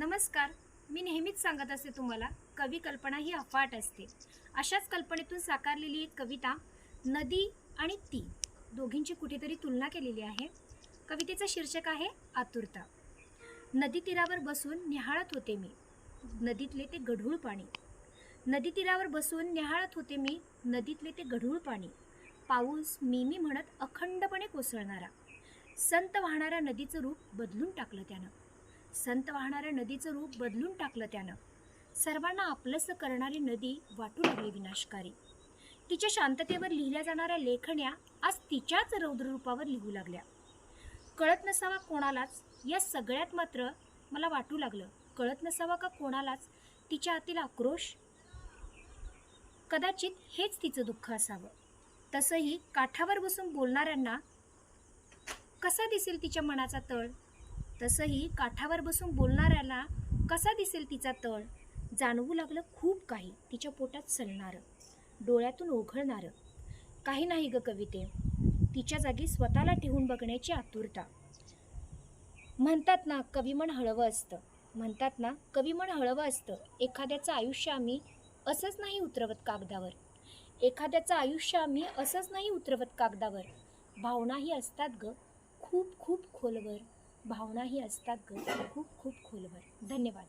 नमस्कार. मी नेहमीच सांगत असते तुम्हाला कवी कल्पना ही अफाट असते. अशाच कल्पनेतून साकारलेली एक कविता नदी आणि ती दोघींची कुठेतरी तुलना केलेली आहे. कवितेचं शीर्षक आहे आतुरता. नदी तीरावर बसून निहाळत होते मी नदीतले ते गढूळ पाणी. नदी तीरावर बसून निहाळत होते मी नदीतले ते गढूळ पाणी. पाऊस मिमी म्हणत अखंडपणे कोसळणारा संत वाहणाऱ्या नदीचं रूप बदलून टाकलं त्यानं. संत वाहणाऱ्या नदीचं रूप बदलून टाकलं त्यानं. सर्वांना आपलंसं करणारी नदी वाटू लागली विनाशकारी. तिच्या शांततेवर लिहिल्या जाणाऱ्या लेखण्या आज तिच्याच रौद्ररूपावर लिहू लागल्या. कळत नसावा कोणालाच या सगळ्यात मात्र मला वाटू लागलं. कळत नसावा का कोणालाच तिच्या आतील आक्रोश? कदाचित हेच तिचं दुःख असावं. तसंही काठावर बसून बोलणाऱ्यांना कसा दिसेल तिच्या मनाचा तळ? तसंही काठावर बसून बोलणाऱ्याला कसा दिसेल तिचा तळ? जाणवू लागलं खूप काही. तिच्या पोटात सलणारं. डोळ्यातून ओघळणारं. काही नाही ग कविते. तिच्या जागी स्वतःला ठेवून बघण्याची आतुरता. म्हणतात ना कविमन हळवं असतं. म्हणतात ना कविमन हळवं असतं. एखाद्याचं आयुष्य आम्ही असंच नाही उतरवत कागदावर. एखाद्याचं आयुष्य आम्ही असंच नाही उतरवत कागदावर. भावनाही असतात ग. खूप खूप खोलवर. भावनाही असतात ग. खूप खूप खोलवर. धन्यवाद.